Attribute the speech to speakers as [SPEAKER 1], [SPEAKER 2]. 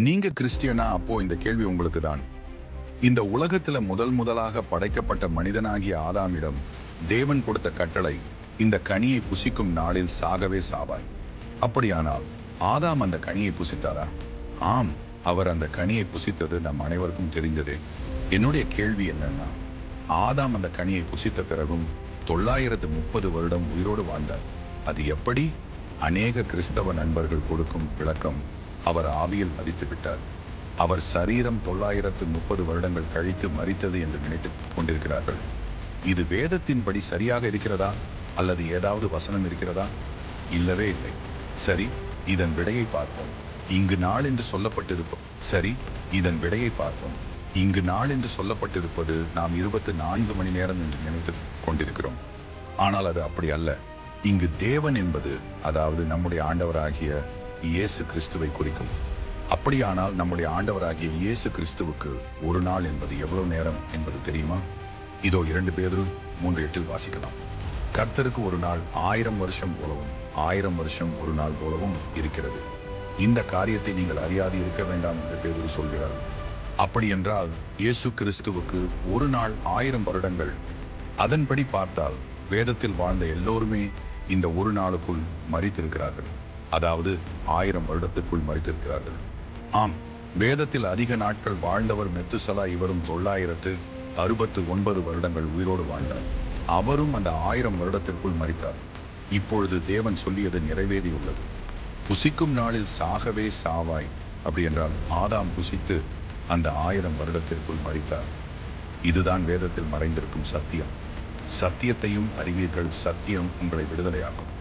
[SPEAKER 1] நீங்க கிறிஸ்டியனா அப்போ இந்த கேள்வி உங்களுக்கு தான் இந்த உலகத்துல முதல் முதலாக படைக்கப்பட்ட மனிதனாகிய ஆதாமிடம் தேவன் கொடுத்த கட்டளை இந்த கனியை புசிக்கும் நாளில் சாகவே சாவாய். அப்படியானால் ஆதாம் அந்த கனியை புசித்தாரா? ஆம் அவர் அந்த கனியை புசித்தது நம் அனைவருக்கும் தெரிந்ததே. என்னுடைய கேள்வி என்னன்னா ஆதாம் அந்த கனியை புசித்த பிறகும் தொள்ளாயிரத்து முப்பது வருடம் உயிரோடு வாழ்ந்தார். அது எப்படி? அநேக கிறிஸ்தவ நண்பர்கள் கொடுக்கும் விளக்கம் அவர் ஆவியில் மதித்து விட்டார் அவர் சரீரம் தொள்ளாயிரத்து முப்பது வருடங்கள் கழித்து மறித்தது என்று நினைத்துக் கொண்டிருக்கிறார்கள். இது வேதத்தின்படி சரியாக இருக்கிறதா? அல்லது ஏதாவது வசனம் இருக்கிறதா? இல்லவே இல்லை. சரி இதன் விடையை பார்ப்போம். இங்கு நாள் என்று சொல்லப்பட்டிருப்போம் சரி இதன் விடையை பார்ப்போம். இங்கு நாள் என்று சொல்லப்பட்டிருப்பது நாம் இருபத்தி நான்கு மணி நேரம் என்று நினைத்து கொண்டிருக்கிறோம். ஆனால் அது அப்படி அல்ல. இங்கு தேவன் என்பது அதாவது நம்முடைய ஆண்டவராகிய இயேசு கிறிஸ்துவை குறிக்கும். அப்படியானால் நம்முடைய ஆண்டவராகிய இயேசு கிறிஸ்துவுக்கு ஒரு நாள் என்பது எவ்வளவு நேரம் என்பது தெரியுமா? இதோ இரண்டு பேரும் மூன்று எட்டில் வாசிக்கலாம். கர்த்தருக்கு ஒரு நாள் ஆயிரம் வருஷம் போலவும் ஆயிரம் வருஷம் ஒரு நாள் போலவும் இருக்கிறது. இந்த காரியத்தை நீங்கள் அறியாது இருக்க வேண்டாம் என்று பேதுரு சொல்கிறார். அப்படி என்றால் இயேசு கிறிஸ்துவுக்கு ஒரு நாள் ஆயிரம் வருடங்கள். அதன்படி பார்த்தால் வேதத்தில் வாழ்ந்த எல்லோருமே இந்த ஒரு நாளுக்குள் மறித்திருக்கிறார்கள் அதாவது ஆயிரம் வருடத்திற்குள் மறைத்திருக்கிறார்கள். ஆம் வேதத்தில் அதிக நாட்கள் வாழ்ந்தவர் மெத்துசலா இவரும் தொள்ளாயிரத்து அறுபத்து ஒன்பது வருடங்கள் உயிரோடு வாழ்ந்தார். அவரும் அந்த ஆயிரம் வருடத்திற்குள் மறித்தார். இப்பொழுது தேவன் சொல்லியது நிறைவேறியுள்ளது. புசிக்கும் நாளில் சாகவே சாவாய் அப்படி என்றால் ஆதாம் புசித்து அந்த ஆயிரம் வருடத்திற்குள் மறித்தார். இதுதான் வேதத்தில் மறைந்திருக்கும் சத்தியம். சத்தியத்தையும் அறிவீர்கள் சத்தியம் உங்களை விடுதலையாகும்